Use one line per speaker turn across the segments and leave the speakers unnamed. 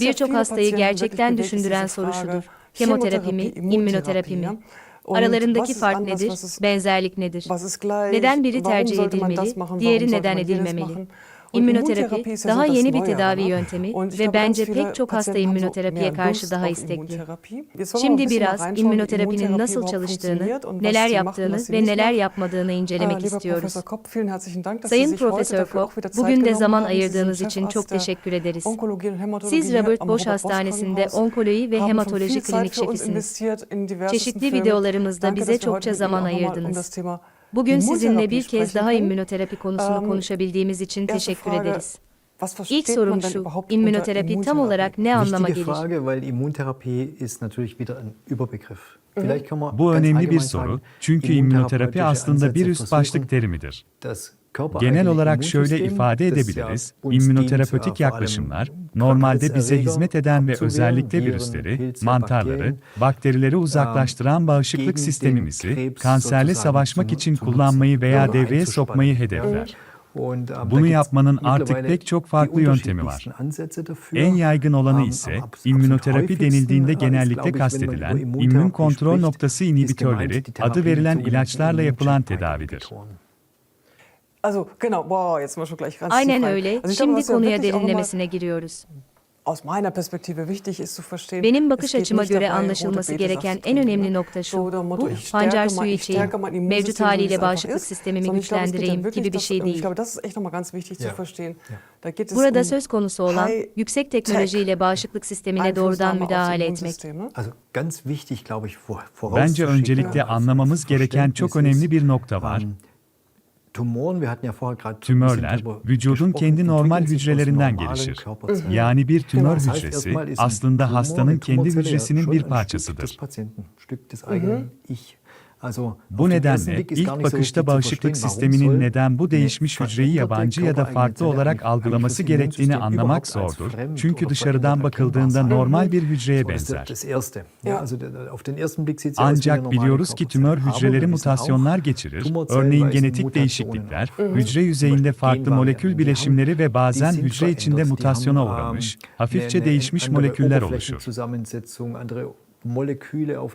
Birçok hastayı gerçekten düşündüren soru şudur. Kemoterapi mi, immünoterapi mi? Aralarındaki fark nedir, benzerlik nedir? Neden biri tercih edilmeli, diğeri neden edilmemeli? İmmünoterapi daha yeni bir tedavi yöntemi ve bence pek çok hasta immünoterapiye karşı daha istekli. Şimdi biraz immünoterapinin nasıl çalıştığını, neler yaptığını ve neler yapmadığını incelemek istiyoruz. Sayın Profesör Koch, bugün de zaman ayırdığınız için çok teşekkür ederiz. Siz Robert Bosch Hastanesi'nde onkoloji ve hematoloji klinik şefisiniz. Çeşitli videolarımızda bize çokça zaman ayırdınız. Bugün sizinle bir kez daha immünoterapi konusunu konuşabildiğimiz için teşekkür ederiz. İlk sorum şu, immünoterapi tam olarak ne anlama gelir?
Frage, weil Immuntherapie ist natürlich wieder ein Überbegriff. Vielleicht können wir
Bu önemli bir soru çünkü immünoterapi aslında bir üst başlık terimidir. Genel olarak şöyle ifade edebiliriz.
allem
yaklaşımlar normalde bize hizmet eden ve özellikle virüsleri, mantarları, bakterileri uzaklaştıran bağışıklık sistemimizi kanserle savaşmak için kullanmayı veya devreye sokmayı hedefler.
Ähm,
Bunu yapmanın artık pek çok farklı yöntemi var. En yaygın olanı
Ähm,
ise immünoterapi denildiğinde
äh,
genellikle kastedilen immün kontrol noktası inhibitörleri adı verilen ilaçlarla yapılan tedavidir.
Also genau, wow, jetzt mal schon gleich ganz
Aynen
tief rein.
öyle.
Also glaube,
Şimdi
ja
konuya derinlemesine giriyoruz.
aus meiner Perspektive wichtig ist zu verstehen.
Benim bakış açıma göre
dabei,
anlaşılması gereken en önemli
ne?
nokta şu. Bu pancar suyu içeyim, mevcut haliyle bağışıklık
ist,
sistemimi
glaube,
güçlendireyim gibi bir şey değil.
glaube, das ist echt nochmal ganz wichtig zu
Ja.
verstehen. Da geht es
Burada
um
söz konusu olan yüksek teknolojiyle bağışıklık sistemine doğrudan müdahale etmek.
Immunsystem, ne?
Also ganz wichtig, glaube ich, vor,
Bence öncelikle anlamamız gereken çok önemli bir nokta var.
Tumoren, wir hatten ja vorher gerade
Tümörler, vücudun kendi normal hücrelerinden gelişir. Yani bir tümör hücresi aslında hastanın kendi hücresinin bir
ein Stück des
parçasıdır. Bu nedenle ilk bakışta bağışıklık sisteminin neden bu değişmiş hücreyi yabancı ya da farklı olarak algılaması gerektiğini anlamak zordur. Çünkü dışarıdan bakıldığında normal bir hücreye benzer. Ancak biliyoruz ki tümör hücreleri mutasyonlar geçirir. Örneğin genetik değişiklikler, hücre yüzeyinde farklı molekül bileşimleri ve bazen hücre içinde mutasyona
haben,
uğramış,
ähm,
hafifçe değişmiş moleküller oluşur.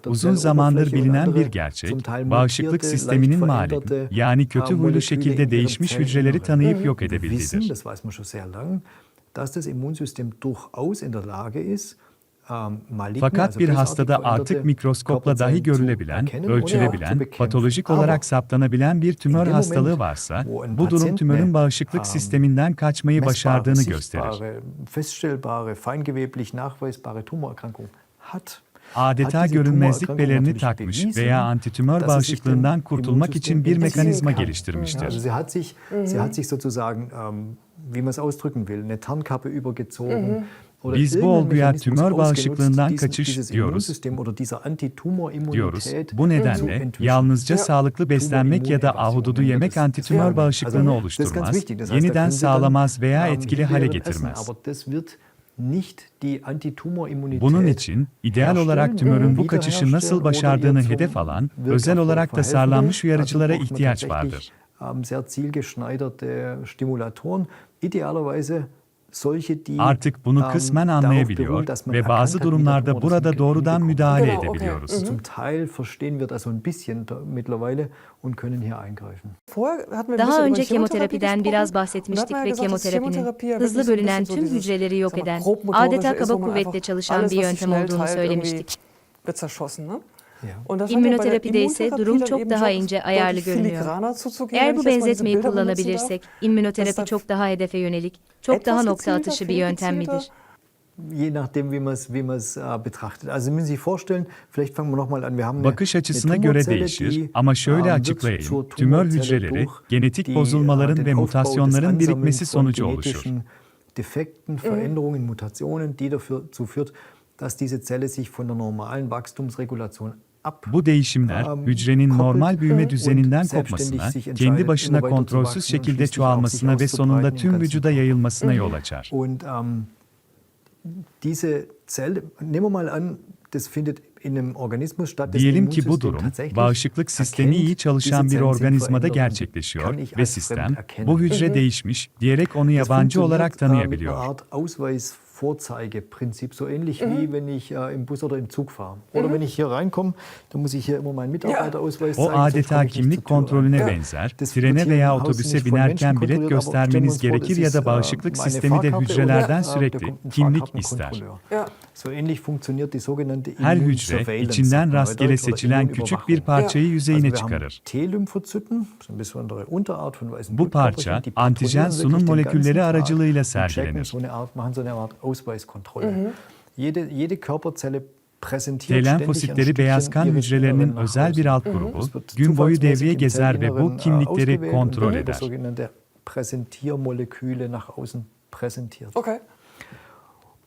Uzun zamandır bilinen bir gerçek, bağışıklık sisteminin
veränderte,
yani kötü huylu şekilde değişmiş hücreleri tanıyıp yok edebildiğidir.
ähm,
Fakat bir hastada artık mikroskopla dahi görülebilen, ölçülebilen, patolojik olarak saptanabilen bir tümör hastalığı varsa, bu durum tümörün bağışıklık
ähm,
sisteminden kaçmayı başardığını gösterir. Adeta görünmezlik
natürlich
takmış veya antitümör bağışıklığından kurtulmak için bir mekanizma geliştirmiştir.
Also sie hat sich, sie hat sich sozusagen, ähm, wie man es ausdrücken will, eine Tarnkappe übergezogen. Oder
Biz bu olguya tümör bağışıklığından kaçış diyoruz. Diyoruz. Bu nedenle yalnızca sağlıklı beslenmek ya da ahududu yemek antitümör bağışıklığını
also, das ist ganz
oluşturmaz,
wichtig. Das heißt, da
yeniden sağlamaz veya etkili hale getirmez. Bunun için ideal olarak tümörün bu kaçışı nasıl başardığını hedef alan, özel olarak tasarlanmış uyarıcılara ihtiyaç vardır.
ähm, Sehr zielgeschneiderte Stimulatoren, idealerweise
Artık bunu kısmen anlayabiliyor ve bazı durumlarda burada doğrudan müdahale edebiliyoruz.
Zum Teil verstehen wir das so ein bisschen da, mittlerweile und können hier eingreifen.
Vorher hatten wir ein bisschen
Daha
über
önce kemoterapiden biraz bahsetmiştik
ja
ve kemoterapinin hızlı bölünen tüm hücreleri yok eden, adeta kaba kuvvetle çalışan bir yöntem olduğunu söylemiştik.
İrgendwie wird zerschossen. Ne?
Ja.
Und das hat ja bei der
İmmünoterapi ise durum çok daha ince ayarlı görünüyor. Eğer bu benzetmeyi kullanabilirsek, immünoterapi çok daha hedefe yönelik, çok daha nokta atışı bir yöntem midir?
Je nachdem, wie man es wie man's, äh, betrachtet. Also, Sie müssen sich vorstellen, vielleicht fangen wir nochmal an. Wir haben eine,
Bakış
eine
açısına göre değişir
die,
ama şöyle açıklayayım. Tümör hücreleri
durch
genetik
die,
bozulmaların
äh,
ve mutasyonların birikmesi sonucu oluşur.
Defekten, Veränderungen, Mutationen, die dazu führt, dass diese Zelle sich von der normalen Wachstumsregulation
Bu değişimler
ähm,
hücrenin normal büyüme düzeninden kopmasına, kendi başına kontrolsüz şekilde çoğalmasına ve sonunda tüm vücuda yayılmasına yol açar.
Ähm,
Diyelim ki bu durum bağışıklık sistemi iyi çalışan bir organizmada gerçekleşiyor ve sistem bu hücre değişmiş diyerek onu yabancı olarak tanıyabiliyor.
Vorzeigeprinzip, so ähnlich wie wenn ich äh, im Bus oder im Zug fahre. Oder wenn ich hier reinkomme, dann muss ich hier immer meinen Mitarbeiterausweis
O
zeigen. sonst
adeta kimlik kontrolüne benzer,
Das wird
trene veya otobüse binerken bilet göstermeniz gerekir ya da bağışıklık
äh, meine
sistemi de hücrelerden sürekli kimlik ister.
Fahrkartenkontrolleur.
Ja.
So ähnlich funktioniert die sogenannte
Her hücre içinden rastgele seçilen küçük bir parçayı yüzeyine çıkarır.
T-Lymphozyten, so eine besondere Unterart von weißen
Bu parça
Blutkörperchen, die
antijen sunum molekülleri aracılığıyla sergilenir.
So eine Art, machen so eine Art Ausweiskontrolle. Jede, jede Körperzelle präsentiert
T
ständig ein
lenfositleri beyaz kan
Stückchen ihres
hücrelerinin
Inneren nach
özel bir
außen.
alt grubu
Das wird
gün boyu
zufallsmäßig
devreye
im
gezer ve bu
Zellinneren, äh,
kimlikleri
ausgewählt
kontrol
und über
eder.
sogenannte Präsentiermoleküle nach außen präsentiert.
Okay.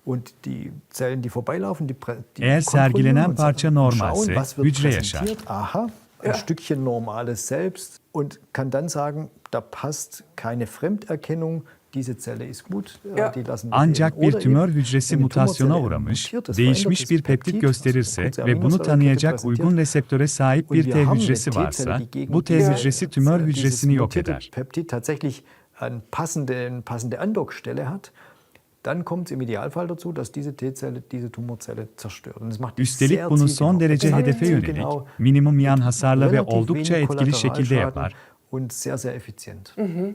Und die Zellen, die vorbeilaufen, die, prä- die
Eğer sergilenen
kontrollieren und
parça
sagen-
normalse,
schauen, was wird
hücre yaşar.
präsentiert. Aha, ein
Ja.
Stückchen normales Selbst und kann dann sagen, da passt keine Fremderkennung, diese Zelle ist gut,
Ja.
die lassen wir
Ancak
leben.
bir tümör hücresi
die
mutasyona uğramış, değişmiş bir peptit gösterirse ve bunu tanıyacak uygun reseptöre sahip bir T hücresi varsa, bu T hücresi tümör hücresini yok eder.
Peptid tatsächlich eine passende, eine passende Andockstelle hat, dann kommt es im Idealfall dazu, dass diese T-Zelle diese Tumorzelle zerstört. Und das macht die
Üstelik bunu son derece hedefe yönelik, minimum yan hasarla ve oldukça etkili şekilde yapar.
Und sehr, sehr effizient. Die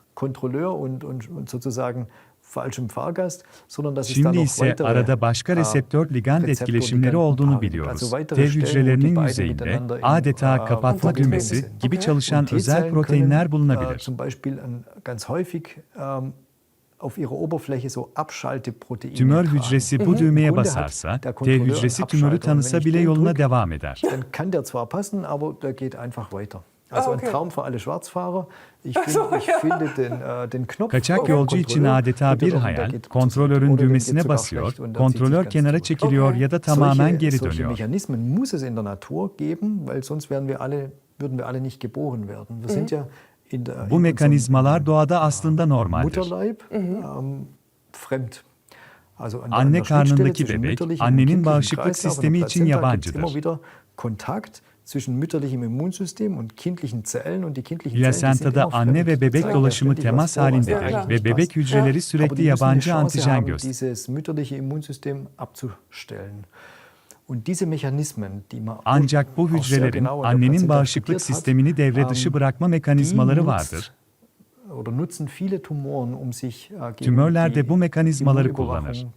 Kontrolleur und, und, und sozusagen falschem Fahrgast, sondern dass es da
Şimdi
noch
ise arada başka
äh,
reseptör-ligand
Rezeptor-
etkileşimleri olduğunu biliyoruz. T hücrelerinin yüzeyinde adeta
äh,
kapatma düğmesi gibi çalışan özel proteinler bulunabilir.
zum Beispiel ein, ganz häufig auf ihrer Oberfläche so Abschalteproteine
Tümör hücresi bu düğmeye
Im Grunde
basarsa, T hücresi tümörü tanısa bile yoluna devam eder.
Also
ah, okay.
ein Traum für alle Schwarzfahrer. Ich, find, so, ich ja. finde den, e, den knop
Kaçak yolcu için adeta bir hayal, kontrolörün düğmesine basıyor, kontrolör kenara çekiliyor
okay.
ya da tamamen geri
solche,
dönüyor.
Solche Mechanismen muss es in der Natur geben, weil sonst wären wir alle, würden wir alle nicht geboren werden. Wir sind mhm. ja in der,
Bu mekanizmalar doğada aslında normaldir.
Mutterleib, mhm. ähm, fremd. Also
Anne karnındaki bebek, annenin bağışıklık sistemi için yabancıdır.
İmmer wieder Kontakt zwischen mütterlichem Immunsystem und kindlichen Zellen und die kindlichen Zellen die sind
Plasentada
immer
anne ve bebek dolaşımı temas halindedir ve bebek hücreleri sürekli yabancı antijen
haben,
gösteriyor.
dieses mütterliche Immunsystem abzustellen. Und diese Mechanismen, die man
Ancak bu hücrelerin annenin bağışıklık sistemini devre dışı
ähm,
bırakma mekanizmaları vardır.
um äh,
Tümörler de bu mekanizmaları kullanır.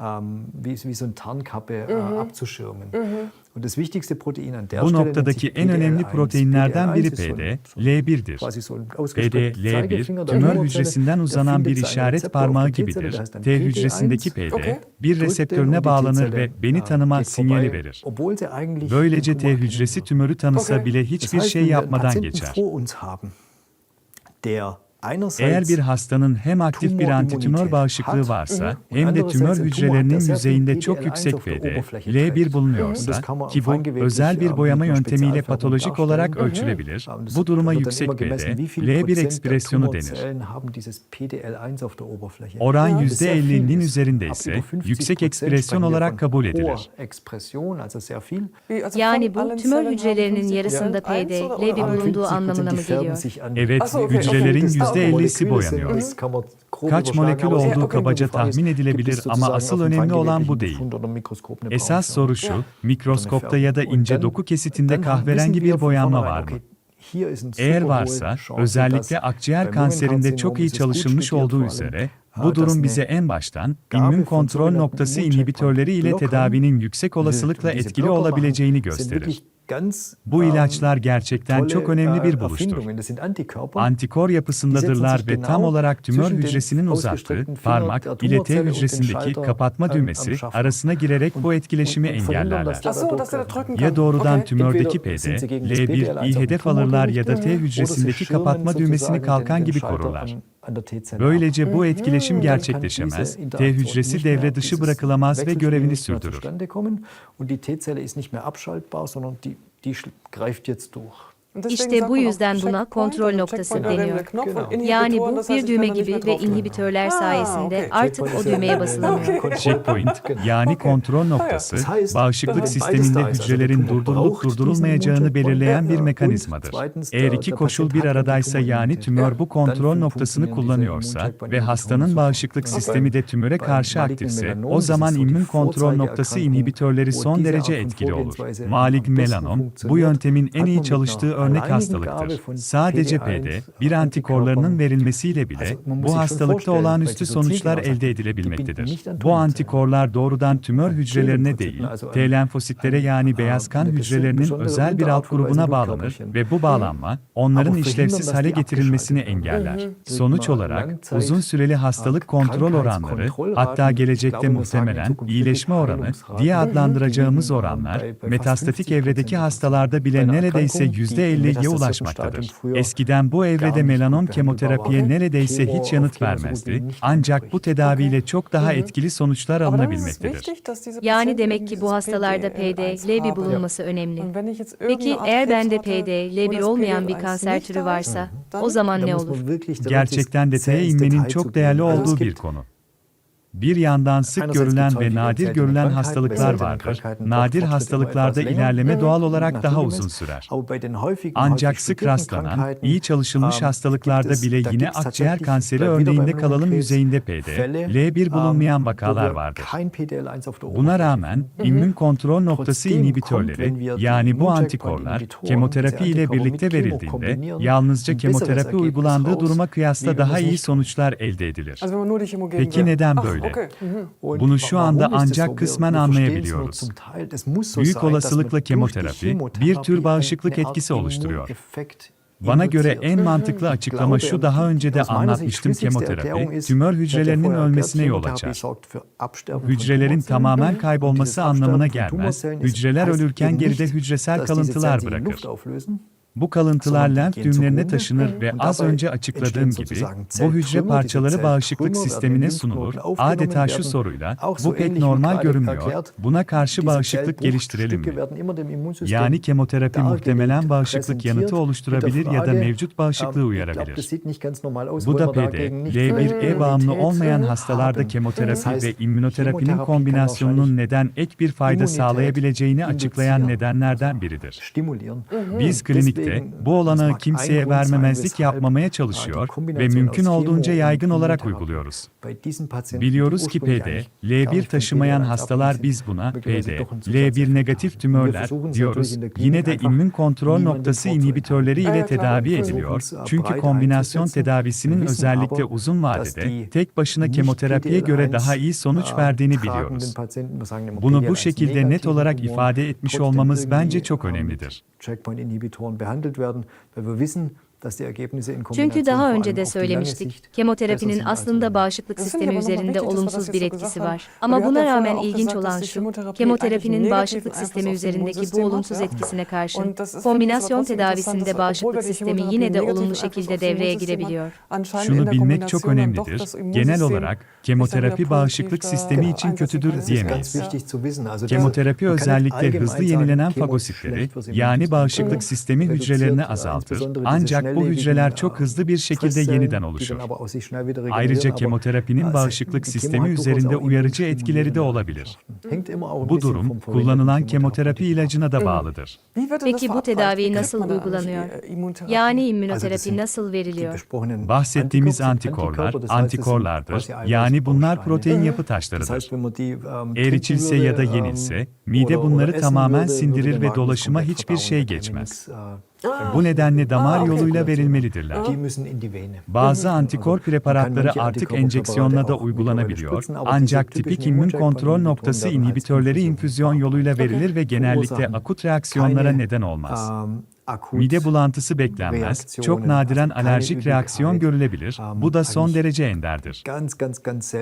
Ähm, wie, wie so eine Tarnkappe äh, abzuschirmen. Und das wichtigste Protein an der
Bu noktadaki en önemli
PDL1.
proteinlerden biri
PDL1 ist so ein-
PD,
so ein-
L1'dir.
quasi so ein
PD,
ausgestreckter
L1
Zeigefinger der
tümör hücresinden uzanan bir işaret parmağı gibidir. T hücresindeki
PD1.
PD, bir reseptörüne bağlanır ve beni tanıma sinyali verir. Böylece T hücresi tümörü tanısa bile hiçbir şey yapmadan geçer. Eğer bir hastanın hem aktif bir antitümör bağışıklığı varsa hem de tümör hücrelerinin yüzeyinde çok yüksek PD, L1 bulunuyorsa ki bu özel bir boyama yönetemiyle patolojik olarak ölçülebilir, bu duruma yüksek PD, L1 ekspresyonu denir. Oran %50'nin üzerinde ise yüksek ekspresyon olarak kabul edilir.
Yani bu tümör hücrelerinin
haben 50%
yarısında PD,
oder-
L1
oder-
bulunduğu anlamına mı geliyor?
Evet, hücrelerin. %50'si boyanıyor. Kaç molekül olduğu kabaca tahmin edilebilir ama asıl önemli olan bu değil. Esas soru şu, mikroskopta ya da ince doku kesitinde kahverengi bir boyanma var mı? Eğer varsa, özellikle akciğer kanserinde çok iyi çalışılmış olduğu üzere, bu durum bize en baştan immün kontrol noktası inhibitörleri ile tedavinin yüksek olasılıkla etkili olabileceğini gösterir. Bu ilaçlar gerçekten çok önemli bir buluştur. Antikor yapısındadırlar ve tam olarak tümör hücresinin uzattığı parmak ile T hücresindeki kapatma düğmesi arasına girerek bu etkileşimi engellerler.
Er.
Ya doğrudan tümördeki PD, L1'i hedef alırlar ya da T hücresindeki kapatma düğmesini kalkan gibi korurlar. Böylece bu etkileşim gerçekleşemez, T hücresi devre dışı bırakılamaz ve görevini sürdürür.
Und die T-Zelle ist nicht mehr abschaltbar, sondern die, die sch- greift jetzt durch.
İşte bu yüzden buna kontrol noktası deniyor. Yani bu bir düğme gibi ve inhibitörler sayesinde artık o düğmeye basılamıyor.
Checkpoint, yani kontrol noktası, bağışıklık sisteminde hücrelerin durdurulup durdurulmayacağını belirleyen bir mekanizmadır. Eğer iki koşul bir aradaysa yani tümör bu kontrol noktasını kullanıyorsa ve hastanın bağışıklık sistemi de tümöre karşı aktifse, o zaman immün kontrol noktası inhibitörleri son derece etkili olur. Malign melanom, bu yöntemin en iyi çalıştığı örnek hastalıktır. Sadece PD, bir antikorlarının verilmesiyle bile bu hastalıkta olağanüstü sonuçlar elde edilebilmektedir. Bu antikorlar doğrudan tümör hücrelerine değil, T lenfositlere yani beyaz kan hücrelerinin özel bir alt grubuna bağlanır ve bu bağlanma onların işlevsiz hale getirilmesini engeller. Sonuç olarak uzun süreli hastalık kontrol oranları, hatta gelecekte muhtemelen iyileşme oranı diye adlandıracağımız oranlar, metastatik evredeki hastalarda bile neredeyse %50'ye ulaşmaktadır. Eskiden bu evrede melanom kemoterapiye neredeyse hiç yanıt vermezdi, ancak bu tedaviyle çok daha etkili sonuçlar alınabilmektedir.
Yani demek ki bu hastalarda PD, L1 bulunması önemli. Peki eğer bende PD, L1 olmayan bir kanser türü varsa o zaman ne olur?
Gerçekten detaya inmenin çok değerli olduğu bir konu. Bir yandan sık görülen ve nadir görülen hastalıklar vardır. Nadir hastalıklarda ilerleme doğal olarak daha uzun sürer. Ancak sık rastlanan, iyi çalışılmış hastalıklarda bile yine akciğer kanseri örneğinde kalalım yüzeyinde PD, L1 bulunmayan vakalar vardır. Buna rağmen immün kontrol noktası inhibitörleri yani bu antikorlar kemoterapi ile birlikte verildiğinde yalnızca kemoterapi uygulandığı duruma kıyasla daha iyi sonuçlar elde edilir. Peki neden böyle? Bunu şu anda ancak kısmen anlayabiliyoruz. Büyük olasılıkla kemoterapi bir tür bağışıklık etkisi oluşturuyor. Bana göre en mantıklı açıklama şu daha önce de anlatmıştım kemoterapi, tümör hücrelerinin ölmesine yol açar. Hücrelerin tamamen kaybolması anlamına gelmez, hücreler ölürken geride hücresel kalıntılar bırakır. Bu kalıntılar lenf düğümlerine taşınır ve az önce açıkladığım gibi bu hücre parçaları bağışıklık sistemine sunulur. Adeta şu soruyla, bu pek normal görünmüyor, buna karşı bağışıklık geliştirelim mi? Yani kemoterapi muhtemelen bağışıklık yanıtı oluşturabilir ya da mevcut bağışıklığı uyarabilir. Bu da PD, L1E bağımlı olmayan hastalarda kemoterapi ve immünoterapinin kombinasyonunun neden ek bir fayda sağlayabileceğini açıklayan nedenlerden biridir. Biz klinikte bu olanağı kimseye vermemezlik yapmamaya çalışıyor ve mümkün olduğunca yaygın olarak uyguluyoruz. Biliyoruz ki PD, L1 taşımayan hastalar biz buna PD, L1 negatif tümörler diyoruz. Yine de immün kontrol noktası inhibitörleri ile tedavi ediliyor. Çünkü kombinasyon tedavisinin özellikle uzun vadede tek başına kemoterapiye göre daha iyi sonuç verdiğini biliyoruz. Bunu bu şekilde net olarak ifade etmiş olmamız bence çok önemlidir.
behandelt werden, weil wir wissen, Çünkü daha önce de söylemiştik, kemoterapinin aslında bağışıklık sistemi üzerinde olumsuz bir etkisi var. Ama buna rağmen ilginç olan şu, kemoterapinin bağışıklık sistemi üzerindeki bu olumsuz etkisine karşın, kombinasyon tedavisinde bağışıklık sistemi yine de olumlu şekilde devreye girebiliyor.
Şunu bilmek çok önemlidir. Genel olarak kemoterapi bağışıklık sistemi için kötüdür diyemeyiz. Kemoterapi özellikle hızlı yenilenen fagositleri, yani bağışıklık sistemi hücrelerini azaltır. Ancak bu hücreler çok hızlı bir şekilde yeniden oluşur. Ayrıca kemoterapinin bağışıklık sistemi üzerinde uyarıcı etkileri de olabilir. Bu durum, kullanılan kemoterapi ilacına da bağlıdır.
Peki bu tedavi nasıl uygulanıyor? Yani immünoterapi nasıl veriliyor?
Bahsettiğimiz antikorlar, antikorlardır. Yani bunlar protein yapı taşlarıdır. Eğer içilse ya da yenilse, mide bunları tamamen sindirir ve dolaşıma hiçbir şey geçmez. Bu nedenle damar yoluyla verilmelidirler. Bazı antikor preparatları artık enjeksiyonla da uygulanabiliyor. Ancak tipik immün kontrol noktası inhibitörleri infüzyon yoluyla verilir ve genellikle akut reaksiyonlara neden olmaz. Mide bulantısı beklenmez, çok nadiren alerjik reaksiyon görülebilir, bu da son derece enderdir.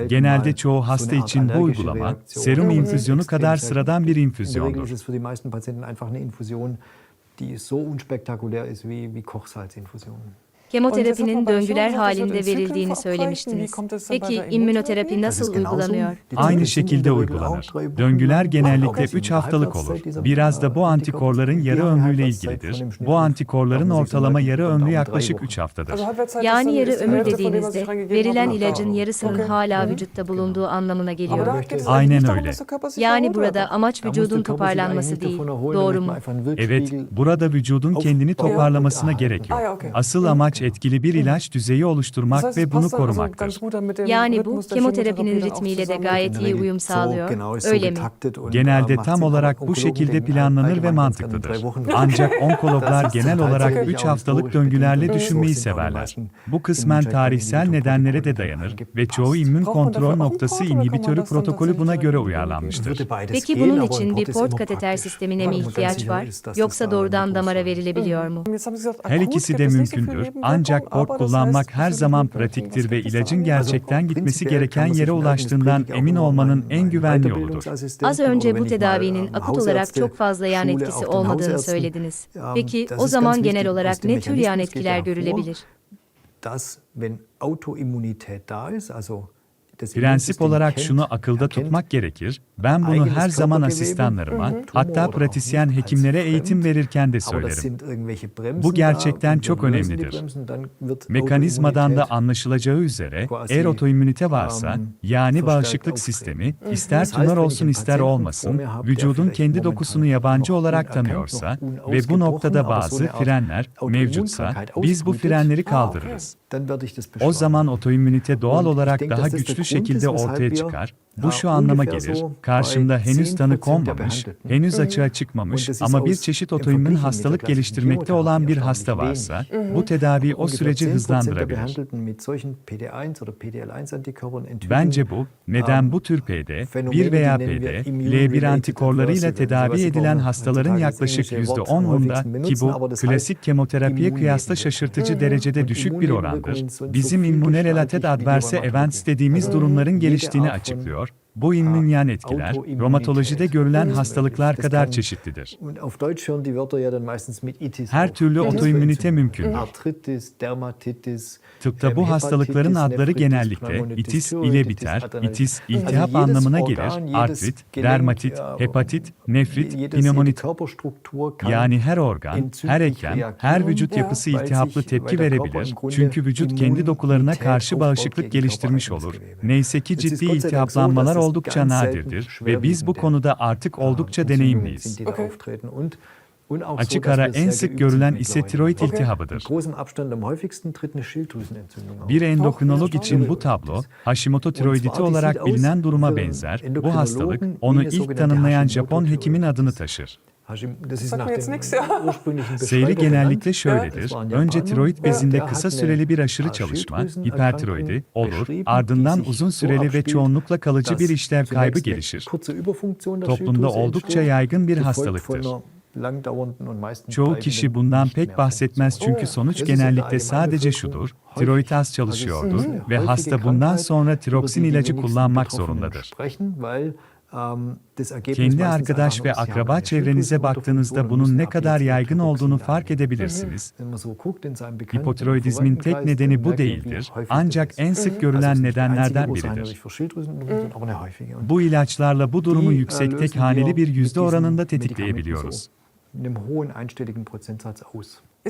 Genelde çoğu hasta için bu uygulama, serum infüzyonu kadar sıradan bir infüzyondur.
Die so unspektakulär ist wie, wie Kochsalzinfusionen.
Kemoterapinin döngüler halinde verildiğini söylemiştiniz. Peki immünoterapi nasıl uygulanıyor?
Aynı şekilde uygulanır. Döngüler genellikle 3 haftalık olur. Biraz da bu antikorların yarı ömrüyle ilgilidir. Bu antikorların ortalama yarı ömrü yaklaşık 3 haftadır.
Yani yarı ömür dediğinizde verilen ilacın yarısının hala vücutta bulunduğu anlamına geliyor.
Aynen öyle.
Yani burada amaç vücudun toparlanması değil. Doğru mu?
Evet, burada vücudun kendini toparlamasına gerek yok. Asıl amaç etkili bir ilaç düzeyi oluşturmak ve bunu korumaktır.
Yani bu kemoterapinin ritmiyle de gayet iyi uyum sağlıyor. Öyle mi?
Genelde tam olarak bu şekilde planlanır ve mantıklıdır. Ancak onkologlar genel olarak 3 haftalık döngülerle düşünmeyi severler. Bu kısmen tarihsel nedenlere de dayanır ve çoğu immün kontrol noktası inhibitörü protokolü buna göre uyarlanmıştır.
Peki bunun için bir port kateter sistemine mi ihtiyaç var? Yoksa doğrudan damara verilebiliyor mu?
Her ikisi de mümkündür ancak port kullanmak her zaman pratiktir ve ilacın gerçekten gitmesi gereken yere ulaştığından emin olmanın en güvenli yoludur.
Az önce bu tedavinin akut olarak çok fazla yan etkisi olmadığını söylediniz. Peki o zaman genel olarak ne tür yan etkiler görülebilir?
Prensip olarak şunu akılda tutmak gerekir. Ben bunu her zaman asistanlarıma, hatta pratisyen hekimlere eğitim verirken de söylerim. Bu gerçekten çok önemlidir. Mekanizmadan da anlaşılacağı üzere eğer otoimmünite varsa, yani bağışıklık sistemi, ister tümör olsun ister olmasın, vücudun kendi dokusunu yabancı olarak tanıyorsa ve bu noktada bazı frenler mevcutsa, biz bu frenleri kaldırırız. O zaman otoimmünite doğal olarak daha güçlü şekilde ortaya çıkar. Bu şu anlama gelir, karşımda henüz tanı konmamış, henüz açığa çıkmamış ama bir çeşit otoimmün hastalık geliştirmekte olan bir hasta varsa, bu tedavi o süreci hızlandırabilir. Bence bu, neden bu tür PD, 1 veya PD, L1 antikorlarıyla tedavi edilen hastaların yaklaşık %10'unda ki bu, klasik kemoterapiye kıyasla şaşırtıcı derecede düşük bir orandır, bizim immunelelated adverse events dediğimiz durumların geliştiğini açıklıyor. Bu immün yan etkiler, romatolojide görülen hastalıklar kadar çeşitlidir. Her türlü otoimmünite mümkündür. Tıpta bu hastalıkların adları genellikle itis ile biter. İtis, iltihap anlamına gelir. Artrit, dermatit, hepatit, nefrit, pneumonit. Yani her organ, her eklem, her vücut yapısı iltihaplı tepki verebilir. Çünkü vücut kendi dokularına karşı bağışıklık geliştirmiş olur. Neyse ki ciddi iltihaplanmalar oldukça nadirdir ve biz bu konuda artık oldukça deneyimliyiz. Açık ara en sık görülen ise tiroid iltihabıdır. Bir endokrinolog için bu tablo, Hashimoto tiroiditi olarak bilinen duruma benzer. Bu hastalık, onu ilk tanımlayan Japon hekimin adını taşır. Seyri genellikle şöyledir. Önce tiroid bezinde kısa süreli bir aşırı çalışma, hipertiroidi olur, ardından uzun süreli ve çoğunlukla kalıcı bir işlev kaybı gelişir. Toplumda oldukça yaygın bir hastalıktır. Çoğu kişi bundan pek bahsetmez çünkü sonuç genellikle sadece şudur, tiroid az çalışıyordur ve hasta bundan sonra tiroksin ilacı kullanmak zorundadır. Kendi arkadaş ve akraba çevrenize baktığınızda bunun ne kadar yaygın olduğunu fark edebilirsiniz. Hipotiroidizmin tek nedeni bu değildir, ancak en sık görülen nedenlerden biridir. Bu ilaçlarla bu durumu yüksek tek haneli bir yüzde oranında tetikleyebiliyoruz.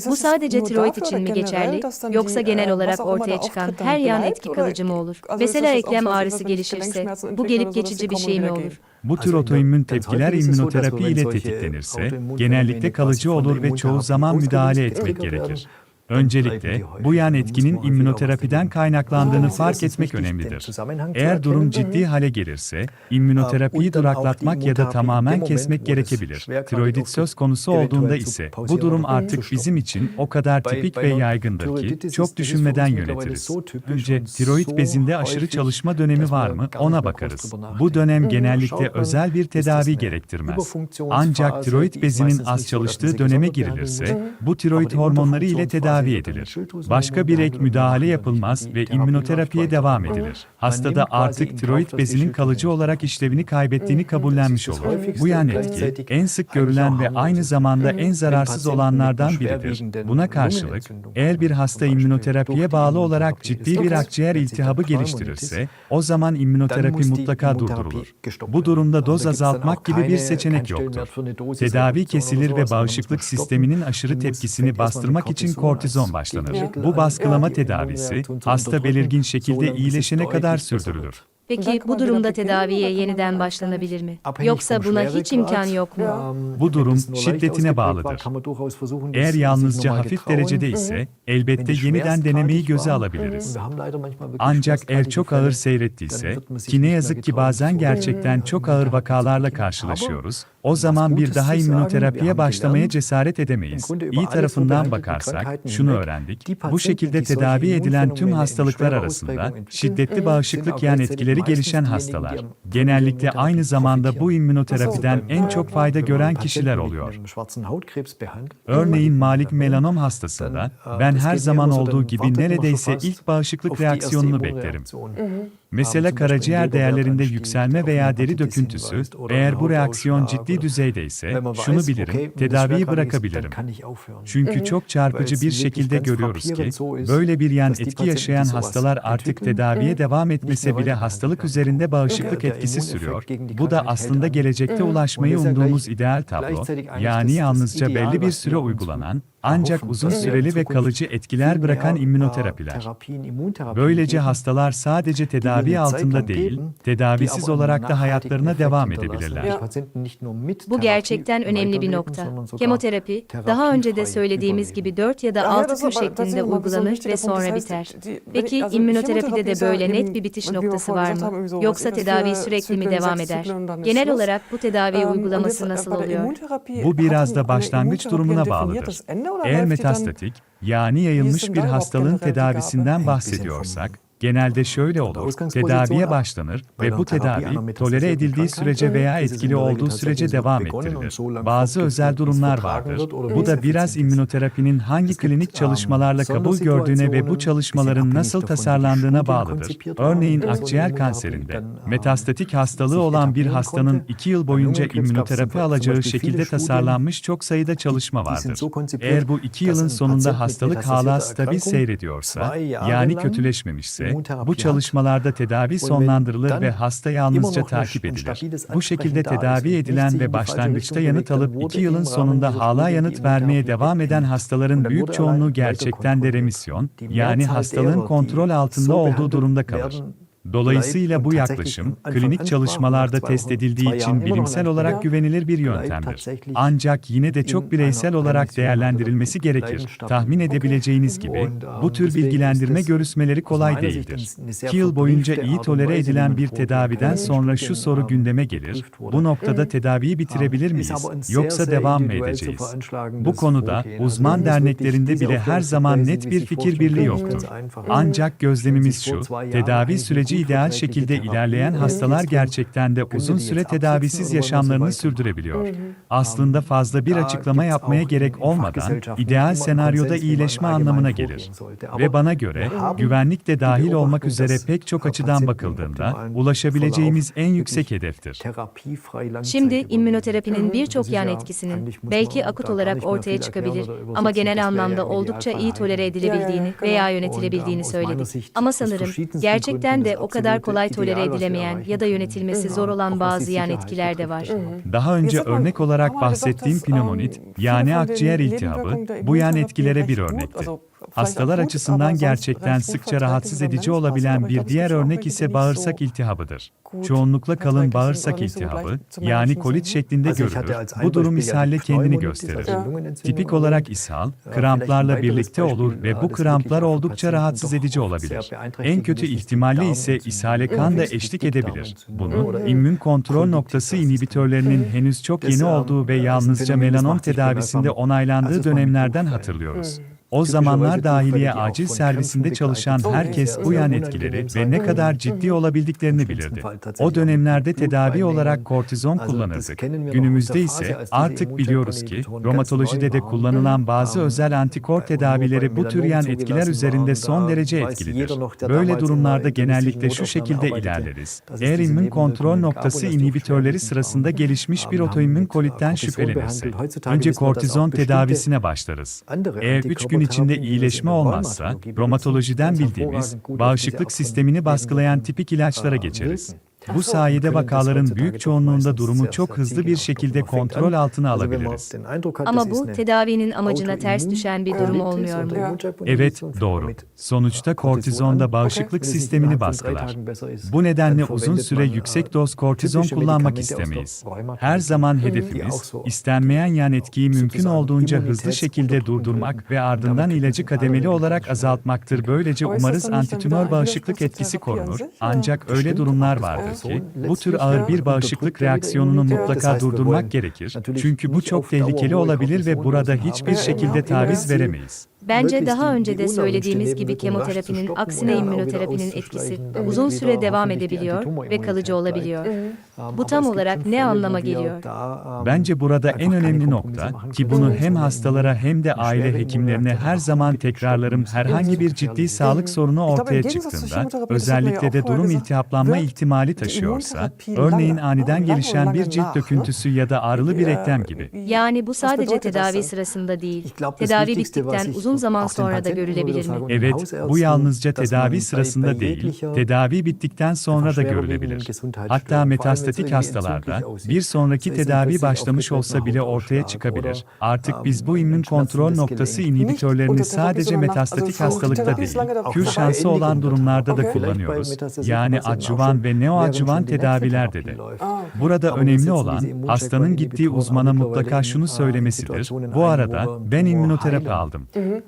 Bu sadece tiroid için mi geçerli, yoksa genel olarak ortaya çıkan her yan etki kalıcı mı olur? Mesela eklem ağrısı gelişirse, bu gelip geçici bir şey mi olur?
Bu tür otoimmün tepkiler immünoterapi ile tetiklenirse, genellikle kalıcı olur ve çoğu zaman müdahale etmek gerekir. Öncelikle bu yan etkinin immünoterapiden kaynaklandığını fark etmek önemlidir. Eğer durum ciddi hale gelirse, immünoterapiyi duraklatmak ya da tamamen kesmek gerekebilir. Tiroidit söz konusu olduğunda ise bu durum artık bizim için o kadar tipik ve yaygındır ki çok düşünmeden yönetiriz. Önce tiroid bezinde aşırı çalışma dönemi var mı ona bakarız. Bu dönem genellikle özel bir tedavi gerektirmez. Ancak tiroid bezinin az çalıştığı döneme girilirse, bu tiroid hormonları ile tedavi tedavi edilir. Başka bir ek müdahale yapılmaz ve immünoterapiye devam edilir. Hastada artık tiroid bezinin kalıcı olarak işlevini kaybettiğini kabullenmiş olur. Bu yan etki, en sık görülen ve aynı zamanda en zararsız olanlardan biridir. Buna karşılık, eğer bir hasta immünoterapiye bağlı olarak ciddi bir akciğer iltihabı geliştirirse, o zaman immünoterapi mutlaka durdurulur. Bu durumda doz azaltmak gibi bir seçenek yoktur. Tedavi kesilir ve bağışıklık sisteminin aşırı tepkisini bastırmak için kortizon başlanır. Bu baskılama tedavisi, hasta belirgin şekilde iyileşene kadar sürdürülür.
Peki bu durumda tedaviye yeniden başlanabilir mi? Yoksa buna hiç imkan yok mu?
Bu durum şiddetine bağlıdır. Eğer yalnızca hafif derecede ise elbette yeniden denemeyi göze alabiliriz. Ancak eğer çok ağır seyrettiyse, ki ne yazık ki bazen gerçekten çok ağır vakalarla karşılaşıyoruz, o zaman bir daha immünoterapiye başlamaya cesaret edemeyiz. İyi tarafından bakarsak, şunu öğrendik, bu şekilde tedavi edilen tüm hastalıklar arasında şiddetli bağışıklık yan etkileri gelişen hastalar, genellikle aynı zamanda bu immünoterapiden en çok fayda gören kişiler oluyor. Örneğin malik melanom hastasında ben her zaman olduğu gibi neredeyse ilk bağışıklık reaksiyonunu beklerim. Mesela karaciğer değerlerinde yükselme veya deri döküntüsü, eğer bu reaksiyon ciddi düzeydeyse, şunu bilirim, tedaviyi bırakabilirim. Çünkü çok çarpıcı bir şekilde görüyoruz ki, böyle bir yan etki yaşayan hastalar artık tedaviye devam etmese bile hastalık üzerinde bağışıklık etkisi sürüyor. Bu da aslında gelecekte ulaşmayı umduğumuz ideal tablo, yani yalnızca belli bir süre uygulanan, ancak uzun süreli ve kalıcı etkiler bırakan immünoterapiler. Böylece hastalar sadece tedavi altında değil, tedavisiz olarak da hayatlarına devam edebilirler.
Bu gerçekten önemli bir nokta. Kemoterapi, daha önce de söylediğimiz gibi 4 ya da 6 gün şeklinde uygulanır ve sonra biter. Peki immünoterapide de böyle net bir bitiş noktası var mı? Yoksa tedavi sürekli mi devam eder? Genel olarak bu tedavi uygulaması nasıl oluyor?
Bu biraz da başlangıç durumuna bağlıdır. Eğer metastatik, yani yayılmış bir hastalığın tedavisinden bahsediyorsak, genelde şöyle olur, tedaviye başlanır ve bu tedavi tolere edildiği sürece veya etkili olduğu sürece devam ettirilir. Bazı özel durumlar vardır. Bu da biraz immünoterapinin hangi klinik çalışmalarla kabul gördüğüne ve bu çalışmaların nasıl tasarlandığına bağlıdır. Örneğin akciğer kanserinde, metastatik hastalığı olan bir hastanın 2 yıl boyunca immünoterapi alacağı şekilde tasarlanmış çok sayıda çalışma vardır. Eğer bu 2 yılın sonunda hastalık hala stabil seyrediyorsa, yani kötüleşmemişse, bu çalışmalarda tedavi sonlandırılır ve hasta yalnızca takip edilir. Bu şekilde tedavi edilen ve başlangıçta yanıt alıp 2 yılın sonunda hala yanıt vermeye devam eden hastaların büyük çoğunluğu gerçekten de remisyon, yani hastalığın kontrol altında olduğu durumda kalır. Dolayısıyla bu yaklaşım, klinik çalışmalarda test edildiği için bilimsel olarak güvenilir bir yöntemdir. Ancak yine de çok bireysel olarak değerlendirilmesi gerekir. Tahmin edebileceğiniz gibi, bu tür bilgilendirme görüşmeleri kolay değildir. 2 yıl boyunca iyi tolere edilen bir tedaviden sonra şu soru gündeme gelir, bu noktada tedaviyi bitirebilir miyiz, yoksa devam mı edeceğiz? Bu konuda, uzman derneklerinde bile her zaman net bir fikir birliği yoktur. Ancak gözlemimiz şu, tedavi süreci ideal şekilde ilerleyen hastalar gerçekten de uzun süre tedavisiz yaşamlarını sürdürebiliyor. Aslında fazla bir açıklama yapmaya gerek olmadan, ideal senaryoda iyileşme anlamına gelir. Ve bana göre, güvenlik de dahil olmak üzere pek çok açıdan bakıldığında, ulaşabileceğimiz en yüksek hedeftir.
Şimdi immünoterapinin birçok yan etkisinin belki akut olarak ortaya çıkabilir ama genel anlamda oldukça iyi tolere edilebildiğini veya yönetilebildiğini söyledik. Ama sanırım gerçekten de o kadar kolay tolere edilemeyen ya da yönetilmesi zor olan bazı yan etkiler de var.
Daha önce örnek olarak bahsettiğim pneumonit, yani akciğer iltihabı, bu yan etkilere bir örnekti. Hastalar açısından gerçekten sıkça rahatsız edici olabilen bir diğer örnek ise bağırsak iltihabıdır. Çoğunlukla kalın bağırsak iltihabı, yani kolit şeklinde görülür. Bu durum ishalle kendini gösterir. Tipik olarak ishal, kramplarla birlikte olur ve bu kramplar oldukça rahatsız edici olabilir. En kötü ihtimalle ise ishale kan da eşlik edebilir. Bunu, immün kontrol noktası inhibitörlerinin henüz çok yeni olduğu ve yalnızca melanom tedavisinde onaylandığı dönemlerden hatırlıyoruz. O zamanlar dahiliye acil servisinde çalışan herkes bu yan etkileri ve ne kadar ciddi olabildiklerini bilirdi. O dönemlerde tedavi olarak kortizon kullanırdık. Günümüzde ise artık biliyoruz ki romatolojide de kullanılan bazı özel antikor tedavileri bu tür yan etkiler üzerinde son derece etkilidir. Böyle durumlarda genellikle şu şekilde ilerleriz. Eğer immün kontrol noktası inhibitörleri sırasında gelişmiş bir otoimmün kolitten şüphelenirsek, önce kortizon tedavisine başlarız. Eğer 3 gün içinde iyileşme olmazsa, romatolojiden bildiğimiz, bağışıklık sistemini baskılayan tipik ilaçlara geçeriz. Bu sayede vakaların büyük çoğunluğunda durumu çok hızlı bir şekilde kontrol altına alabiliriz.
Ama bu tedavinin amacına ters düşen bir durum olmuyor mu?
Evet, doğru. Sonuçta kortizon da bağışıklık sistemini baskılar. Bu nedenle uzun süre yüksek doz kortizon kullanmak istemeyiz. Her zaman hedefimiz, istenmeyen yan etkiyi mümkün olduğunca hızlı şekilde durdurmak ve ardından ilacı kademeli olarak azaltmaktır. Böylece umarız antitümör bağışıklık etkisi korunur. Ancak öyle durumlar vardır ki, bu tür ağır bir bağışıklık reaksiyonunu mutlaka durdurmak gerekir. Çünkü bu çok tehlikeli olabilir ve burada hiçbir şekilde taviz veremeyiz.
Bence daha önce de söylediğimiz gibi kemoterapinin aksine immünoterapinin etkisi uzun süre devam edebiliyor ve kalıcı olabiliyor. Bu tam olarak ne anlama geliyor?
Bence burada en önemli nokta ki bunu hem hastalara hem de aile hekimlerine her zaman tekrarlarım. herhangi bir ciddi sağlık sorunu ortaya çıktığında, özellikle de durum iltihaplanma ihtimali taşıyorsa, örneğin aniden gelişen bir cilt döküntüsü ya da ağrılı bir eklem gibi.
Yani bu sadece tedavi sırasında değil, tedavi bittikten uzun zaman sonra da görülebilir mi?
Evet, bu yalnızca tedavi sırasında değil, tedavi bittikten sonra da görülebilir. Hatta metastatik hastalarda bir sonraki tedavi başlamış olsa bile ortaya çıkabilir. Artık biz bu immün kontrol noktası inhibitörlerini sadece metastatik hastalıkta değil, kür şansı olan durumlarda da kullanıyoruz. Yani adjuvan ve neoadjuvan tedavilerde de. Burada önemli olan hastanın gittiği uzmana mutlaka şunu söylemesidir. Bu arada ben immünoterapi aldım.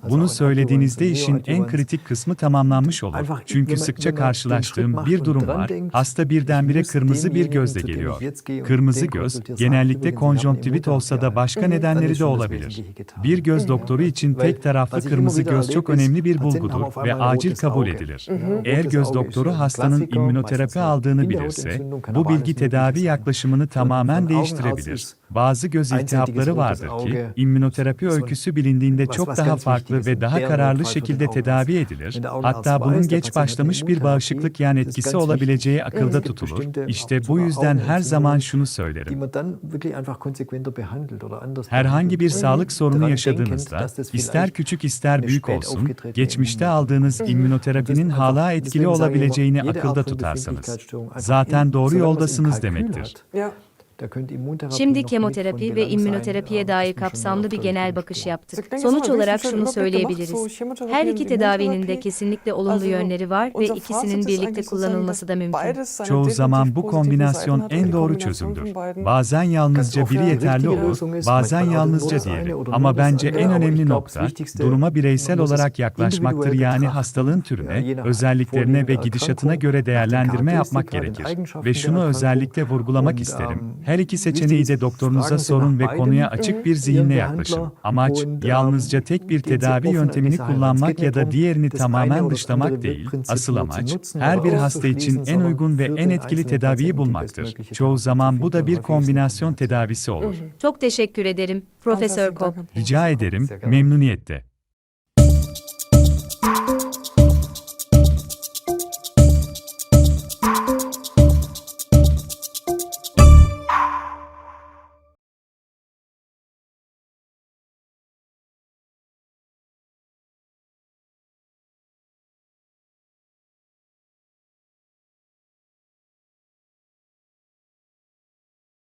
Bunu söylediğinizde işin en kritik kısmı tamamlanmış olur. Çünkü sıkça karşılaştığım bir durum var. Hasta birdenbire kırmızı bir gözle geliyor. Kırmızı göz genellikle konjonktivit olsa da başka nedenleri de olabilir. Bir göz doktoru için tek taraflı kırmızı göz çok önemli bir bulgudur ve acil kabul edilir. Eğer göz doktoru hastanın immünoterapi aldığını bilirse, bu bilgi tedavi yaklaşımını tamamen değiştirebilir. Bazı göz iltihapları vardır ki, immünoterapi öyküsü bilindiğinde çok daha farklı ve daha kararlı şekilde tedavi edilir. Hatta bunun geç başlamış bir bağışıklık yan etkisi olabileceği akılda tutulur. İşte bu yüzden her zaman şunu söylerim. Herhangi bir sağlık sorunu yaşadığınızda, ister küçük ister büyük olsun, geçmişte aldığınız immünoterapinin hala etkili olabileceğini akılda tutarsanız, zaten doğru yoldasınız demektir.
Şimdi kemoterapi ve immünoterapiye dair kapsamlı bir genel bakış yaptık. Sonuç olarak şunu söyleyebiliriz. Her iki tedavinin de kesinlikle olumlu yönleri var ve ikisinin birlikte kullanılması da mümkün.
Çoğu zaman bu kombinasyon en doğru çözümdür. Bazen yalnızca biri yeterli olur, bazen yalnızca diğeri. Ama bence en önemli nokta, duruma bireysel olarak yaklaşmaktır yani hastalığın türüne, özelliklerine ve gidişatına göre değerlendirme yapmak gerekir. Ve şunu özellikle vurgulamak isterim. Her iki seçeneği de doktorunuza sorun ve konuya açık bir zihinle yaklaşın. Amaç, yalnızca tek bir tedavi yöntemini kullanmak ya da diğerini tamamen dışlamak değil. Asıl amaç, her bir hasta için en uygun ve en etkili tedaviyi bulmaktır. Çoğu zaman bu da bir kombinasyon tedavisi olur.
Çok teşekkür ederim, Profesör Kopp.
Rica ederim, memnuniyetle.